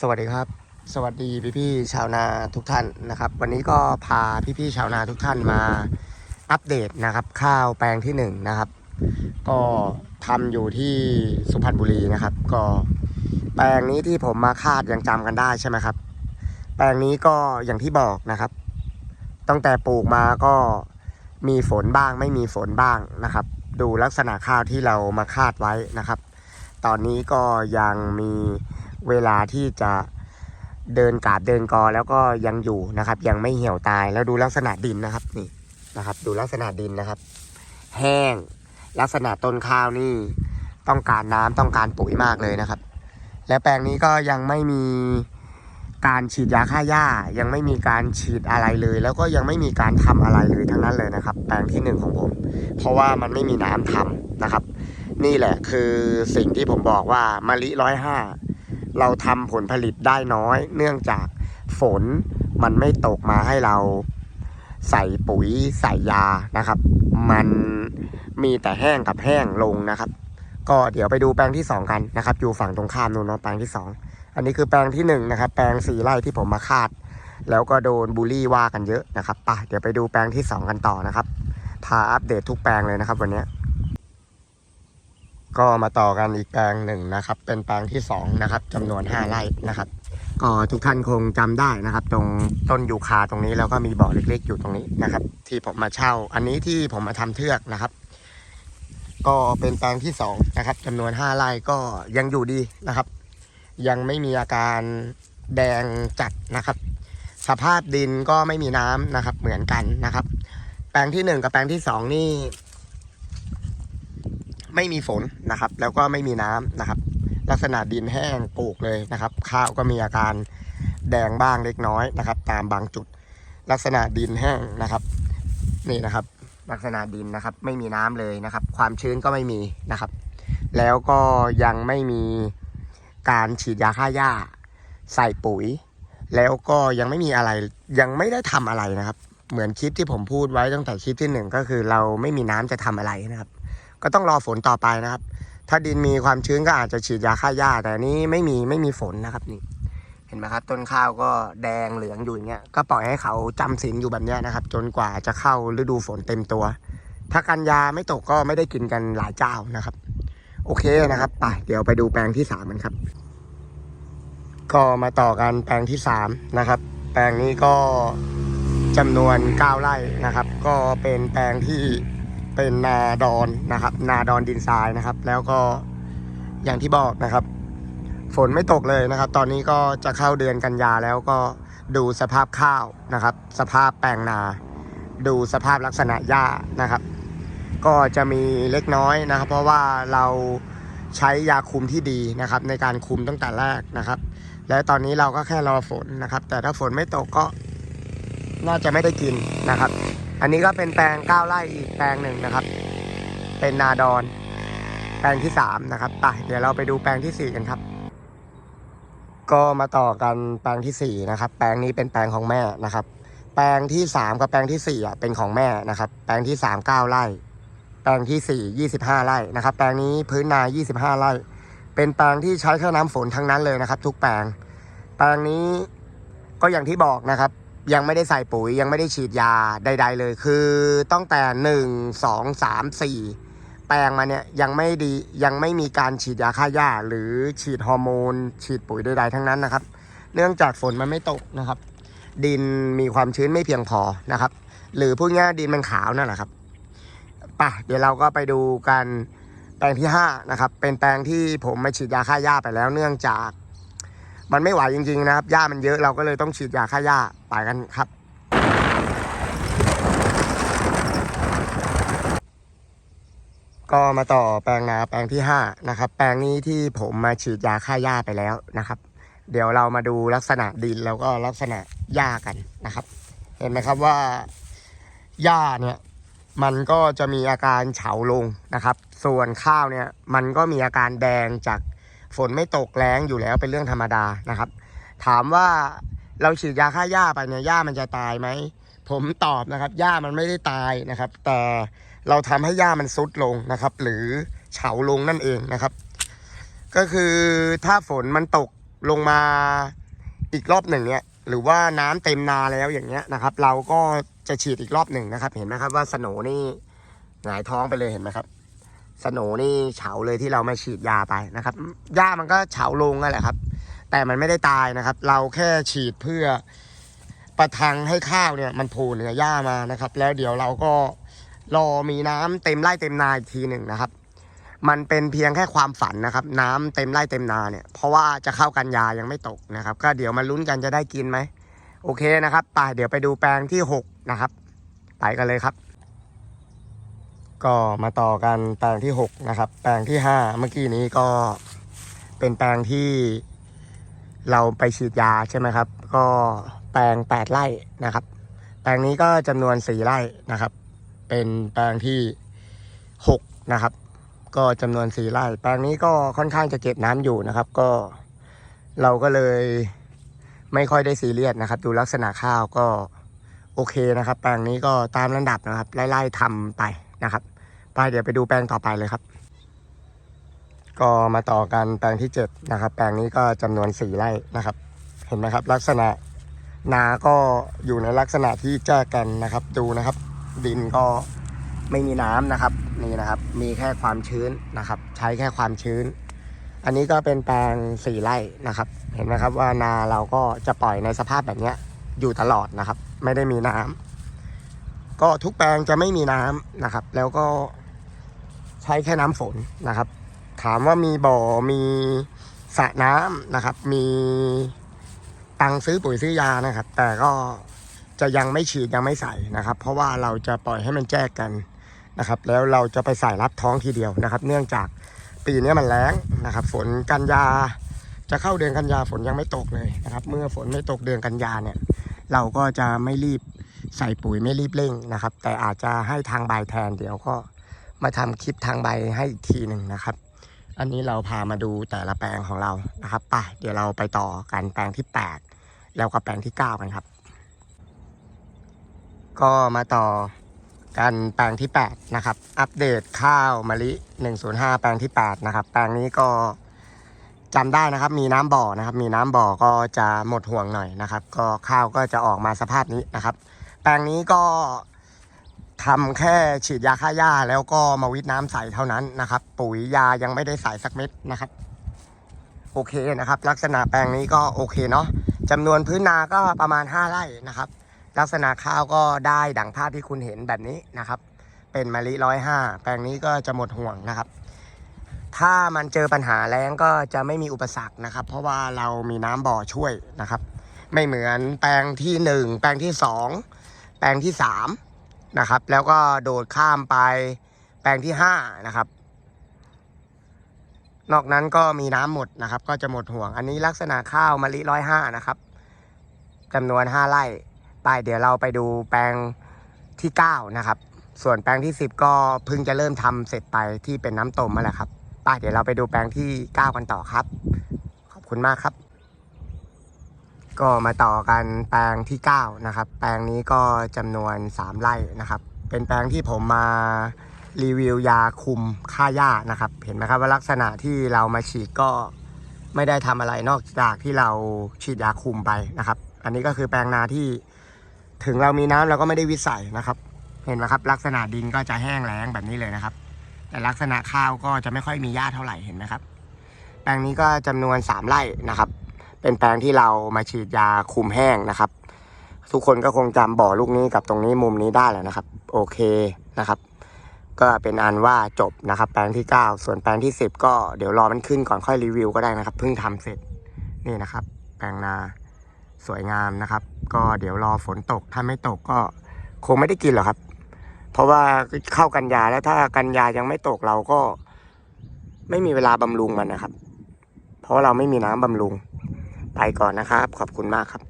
สวัสดีครับ สวัสดีพี่ๆชาวนาทุกท่านนะครับ วันนี้ก็พาพี่ๆชาวนาทุกท่านมาอัปเดตนะครับ ข้าวแปลงที่หนึ่งนะครับ ก็ทำอยู่ที่สุพรรณบุรีนะครับ ก็แปลงนี้ที่ผมมาคาดยังจำกันได้ใช่ไหมครับ แปลงนี้ก็อย่างที่บอกนะครับ ตั้งแต่ปลูกมาก็มีฝนบ้างไม่มีฝนบ้างนะครับ ดูลักษณะข้าวที่เรามาคาดไว้นะครับ ตอนนี้ก็ยังมี เวลาที่จะเดินกาบเดินกอแล้วก็ยังอยู่นะครับ ยังไม่เหี่ยวตายแล้วดูลักษณะดินนะครับนี่นะครับ ดูลักษณะดินนะครับ แห้งลักษณะต้นข้าวนี่ต้องการน้ำต้องการปุ๋ยมากเลยนะครับ และแปลงนี้ก็ยังไม่มีการฉีดยาฆ่าหญ้า ยังไม่มีการฉีดอะไรเลย แล้วก็ยังไม่มีการทำอะไรเลยทั้งนั้นเลยนะครับ แปลงที่หนึ่งของผม เพราะว่ามันไม่มีน้ำทำนะครับ นี่แหละคือสิ่งที่ผมบอกว่ามะลิร้อยห้า เราทำผลผลิตได้น้อย เนื่องจากฝนมันไม่ตกมาให้เราใส่ปุ๋ยใส่ยานะครับ มันมีแต่แห้งกับแห้งลงนะครับ ก็เดี๋ยวไปดูแปลงที่สองกันนะครับ อยู่ฝั่งตรงข้ามนู่นเนาะแปลงที่สองอันนี้คือแปลงที่หนึ่งนะครับ แปลงสี่ไร่ที่ผมมาคาด แล้วก็โดนบูลลี่ว่ากันเยอะนะครับไปเดี๋ยวไปดูแปลงที่สองกันต่อนะครับพาอัปเดตทุกแปลงเลยนะครับวันนี้ ก็มาต่อกันอีกแปลงหนึ่งนะครับ เป็นแปลงที่สองนะครับจำนวนห้าไร่นะครับ ก็ทุกท่านคงจำได้นะครับ ตรงต้นยูคาตรงนี้แล้วก็มีบ่อเล็กๆ อยู่ตรงนี้นะครับ ที่ผมมาเช่า อันนี้ที่ผมมาทำเทือกนะครับ ก็เป็นแปลงที่สองนะครับจำนวนห้าไร่ก็ยังอยู่ดีนะครับ ยังไม่มีอาการแดงจัดนะครับ สภาพดินก็ไม่มีน้ำนะครับ เหมือนกันนะครับ แปลงที่หนึ่งกับแปลงที่สองนี่ ไม่มีฝนนะครับ แล้วก็ไม่มีน้ำนะครับ ลักษณะดินแห้งปลูกเลยนะครับ ข้าวก็มีอาการแดงบ้างเล็กน้อยนะครับ ตามบางจุด ลักษณะดินแห้งนะครับ นี่นะครับ ลักษณะดินนะครับ ไม่มีน้ำเลยนะครับ ความชื้นก็ไม่มีนะครับ แล้วก็ยังไม่มีการฉีดยาฆ่าหญ้า ใส่ปุ๋ย แล้วก็ยังไม่มีอะไรยังไม่ได้ทำอะไรนะครับ เหมือนคลิปที่ผมพูดไว้ตั้งแต่คลิปที่หนึ่งก็คือเราไม่มีน้ำจะทำอะไรนะครับ ก็ต้องรอฝนต่อไปนะครับ ถ้าดินมีความชื้นก็อาจจะฉีดยาฆ่าหญ้า แต่นี้ไม่มีไม่มีฝนนะครับนี่ เห็นไหมครับ ต้นข้าวก็แดงเหลืองอยู่อย่างเงี้ย ก็ปล่อยให้เขาจำศีลอยู่แบบเนี้ยนะครับ จนกว่าจะเข้าฤดูฝนเต็มตัว ถ้ากันยาไม่ตกก็ไม่ได้กินกันหลายเจ้านะครับ โอเคนะครับไปเดี๋ยวไปดูแปลงที่สามกันครับ ก็มาต่อกันแปลงที่สามนะครับ แปลงนี้ก็จำนวนเก้าไร่นะครับ ก็เป็นแปลงที่ เป็นนาดอนนะครับ นาดอนดินทรายนะครับ แล้วก็อย่างที่บอกนะครับ ฝนไม่ตกเลยนะครับ ตอนนี้ก็จะเข้าเดือนกันยาแล้วก็ดูสภาพข้าวนะครับ สภาพแปลงนา ดูสภาพลักษณะหญ้านะครับ ก็จะมีเล็กน้อยนะครับ เพราะว่าเราใช้ยาคุมที่ดีนะครับ ในการคุมตั้งแต่แรกนะครับ และตอนนี้เราก็แค่รอฝนนะครับ แต่ถ้าฝนไม่ตกก็น่าจะไม่ได้กินนะครับ อันนี้ก็เป็นแปลง9ไร่อีกแปลงหนึ่งนะครับ เป็นนาดอน แปลงที่3นะครับไปเดี๋ยวเราไปดูแปลงทีสี่4กันครับ ก็มาต่อกันแปลงทีสี่4นะครับ แปลงนี้เป็นแปลงของแม่นะครับ แปลงที่3กับแปลงที่4อะเป็นของแม่นะครับ แปลงที่3 9ไร่ แปลงที่4 25ไร่นะครับ แปลงนี้พื้นนา 25ไร่ เป็นแปลงที่ใช้แค่น้ำฝนทั้งนั้นเลยนะครับ ทุกแปลง แปลงนี้ก็อย่างที่บอกนะครับ ยังไม่ได้ใส่ปุ๋ยยังไม่ได้ฉีดยาใด ๆ เลย คือตั้งแต่หนึ่งสองสามสี่แปลงมาเนี่ยยังไม่ดียังไม่มีการฉีดยาฆ่าหญ้า หรือฉีดฮอร์โมน ฉีดปุ๋ยใดๆทั้งนั้นนะครับ เนื่องจากฝนมันไม่ตกนะครับ ดินมีความชื้นไม่เพียงพอนะครับ หรือพูดง่ายดินมันขาวนั่นแหละครับป่ะเดี๋ยวเราก็ไปดูกันแปลงที่ห้านะครับเป็นแปลงที่ผมไม่ฉีดยาฆ่าหญ้าไปแล้ว เนื่องจาก มันไม่ไหวจริงๆนะครับหญ้ามันเยอะเราก็เลยต้องฉีดยาฆ่าหญ้าไปกันครับ ก็มาต่อแปลงนาแปลงที่5นะครับ แปลงนี้ที่ผมมาฉีดยาฆ่าหญ้าไปแล้วนะครับ เดี๋ยวเรามาดูลักษณะดินแล้วก็ลักษณะหญ้ากันนะครับ เห็นไหมครับว่าหญ้าเนี่ยมันก็จะมีอาการเฉาลงนะครับ ส่วนข้าวเนี่ยมันก็มีอาการแดงจาก ฝนไม่ตกแรงอยู่แล้วเป็นเรื่องธรรมดานะครับ ถามว่าเราฉีดยาฆ่าหญ้าไปเนี่ยหญ้ามันจะตายไหมผมตอบนะครับหญ้ามันไม่ได้ตายนะครับ แต่เราทำให้หญ้ามันซุดลงนะครับ หรือเฉาลงนั่นเองนะครับ ก็คือถ้าฝนมันตกลงมาอีกรอบหนึ่งเนี่ยหรือว่าน้ำเต็มนาแล้วอย่างเงี้ยนะครับ เราก็จะฉีดอีกรอบหนึ่งนะครับ เห็นไหมครับว่าสโนนี่หงายท้องไปเลยเห็นไหมครับ สโนนี่เฉาเลยที่เราไม่ฉีดยาไปนะครับหญ้ามันก็เฉาลงนั่นแหละครับ แต่มันไม่ได้ตายนะครับ เราแค่ฉีดเพื่อประทังให้ข้าวเนี่ยมันโผล่เหนือหญ้ามานะครับ แล้วเดี๋ยวเราก็รอมีน้ำเต็มไร่เต็มนาอีกทีหนึ่งนะครับ มันเป็นเพียงแค่ความฝันนะครับ น้ำเต็มไร่เต็มนาเนี่ยเพราะว่าจะเข้ากันยายังไม่ตกนะครับ ก็เดี๋ยวมาลุ้นกันจะได้กินไหมโอเคนะครับไปเดี๋ยวไปดูแปลงที่หกนะครับไปกันเลยครับ ก็มาต่อกันแปลงที่หกนะครับ แปลงที่ห้าเมื่อกี้นี้ก็เป็นแปลงที่เราไปฉีดยาใช่ไหมครับ ก็แปลงแปดไร่นะครับ แปลงนี้ก็จำนวนสี่ไร่นะครับ เป็นแปลงที่หกนะครับ ก็จำนวนสี่ไร่ แปลงนี้ก็ค่อนข้างจะเก็บน้ำอยู่นะครับ ก็เราก็เลยไม่ค่อยได้ซีเรียสนะครับ ดูลักษณะข้าวก็โอเคนะครับ แปลงนี้ก็ตามระดับนะครับ ไล่ๆทำไปนะครับ ไปเดี๋ยวไปดูแปลงต่อไปเลยครับ ก็มาต่อกันแปลงที่เจ็ดนะครับ แปลงนี้ก็จำนวนสี่ไร่นะครับ เห็นไหมครับ ลักษณะนาก็อยู่ในลักษณะที่แจ้กันนะครับ ดูนะครับ ดินก็ไม่มีน้ำนะครับนี่นะครับ มีแค่ความชื้นนะครับ ใช้แค่ความชื้น อันนี้ก็เป็นแปลงสี่ไร่นะครับ เห็นไหมครับว่านาเราก็จะปล่อยในสภาพแบบนี้อยู่ตลอดนะครับ ไม่ได้มีน้ำก็ทุกแปลงจะไม่มีน้ำนะครับ แล้วก็ ใช้แค่น้ำฝนนะครับ ถามว่ามีบ่อมีสระน้ำนะครับ มีตังซื้อปุ๋ยซื้อยานะครับ แต่ก็จะยังไม่ฉีดยังไม่ใส่นะครับ เพราะว่าเราจะปล่อยให้มันแจกกันนะครับ แล้วเราจะไปใส่รับท้องทีเดียวนะครับ เนื่องจากปีนี้มันแล้งนะครับ ฝนกันยาจะเข้าเดือนกันยาฝนยังไม่ตกเลยนะครับ เมื่อฝนไม่ตกเดือนกันยาเนี่ย เราก็จะไม่รีบใส่ปุ๋ยไม่รีบเร่งนะครับ แต่อาจจะให้ทางใบแทนเดี๋ยวก็ มาทำคลิปทางใบให้อีกทีหนึ่งนะครับ อันนี้เราพามาดูแต่ละแปลงของเรานะครับไปเดี๋ยวเราไปต่อกันแปลงที่ 8 แล้วก็แปลงที่ 9 กันครับ ก็มาต่อกันแปลงที่ 8 นะครับ อัปเดตข้าวมะลิ 105 แปลงที่ 8 นะครับ แปลงนี้ก็จำได้นะครับ มีน้ำบ่อนะครับ มีน้ำบ่อก็จะหมดห่วงหน่อยนะครับ ก็ข้าวก็จะออกมาสภาพนี้นะครับ แปลงนี้ก็ ทำแค่ฉีดยาฆ่าหญ้าแล้วก็มาวิทน้ำใส่เท่านั้นนะครับ ปุ๋ยยายังไม่ได้ใส่สักเม็ดนะครับ โอเคนะครับ ลักษณะแปลงนี้ก็โอเคเนาะจำนวนพื้นนาก็ประมาณ 5 ไร่นะครับ ลักษณะข้าวก็ได้ดังภาพที่คุณเห็นแบบนี้นะครับ เป็นมะลิร้อยห้าแปลงนี้ก็จะหมดห่วงนะครับ ถ้ามันเจอปัญหาแล้งก็จะไม่มีอุปสรรคนะครับ เพราะว่าเรามีน้ำบ่อช่วยนะครับ ไม่เหมือนแปลงที่หนึ่งแปลงที่สองแปลงที่สาม นะครับ แล้วก็โดดข้ามไปแปลงที่ห้านะครับ นอกนั้นก็มีน้ำหมดนะครับ ก็จะหมดห่วง อันนี้ลักษณะข้าวมะลิร้อยห้านะครับจำนวนห้าไร่ไปเดี๋ยวเราไปดูแปลงที่9นะครับ ส่วนแปลงที่10ก็เพิ่งจะเริ่มทำเสร็จไปที่เป็นน้ำต้มมาแหละครับไปเดี๋ยวเราไปดูแปลงที่9กันต่อครับ ขอบคุณมากครับ ก็มาต่อกันแปลงที่ 9 นะครับ แปลงนี้ก็จำนวน 3 ไร่นะครับ เป็นแปลงที่ผมมารีวิวยาคุมฆ่าหญ้านะครับ เห็นไหมครับว่าลักษณะที่เรามาฉีดก็ไม่ได้ทำอะไรนอกจากที่เราฉีดยาคุมไปนะครับ อันนี้ก็คือแปลงนาที่ถึงเรามีน้ำเราก็ไม่ได้วิสัยนะครับ เห็นไหมครับ ลักษณะดินก็จะแห้งแล้งแบบนี้เลยนะครับ แต่ลักษณะข้าวก็จะไม่ค่อยมีหญ้าเท่าไหร่เห็นไหมครับ แปลงนี้ก็จำนวน 3 ไร่นะครับ เป็นแปลงที่เรามาฉีดยาคุมแห้งนะครับ ทุกคนก็คงจำบ่อลูกนี้กับตรงนี้มุมนี้ได้แล้วนะครับ โอเคนะครับ ก็เป็นอันว่าจบนะครับ แปลงที่ 9 ส่วนแปลงที่ 10 ก็เดี๋ยวรอมันขึ้นก่อนค่อยรีวิวก็ได้นะครับเพิ่งทำเสร็จนี่นะครับ แปลงนาสวยงามนะครับ ก็เดี๋ยวรอฝนตกถ้าไม่ตกก็คงไม่ได้กินหรอกครับ เพราะว่าเข้ากันยาแล้วถ้ากันยายังไม่ตกเราก็ ไม่มีเวลาบำรุงมันนะครับ เพราะเราไม่มีน้ำบำรุง ไปก่อนนะครับ ขอบคุณมากครับ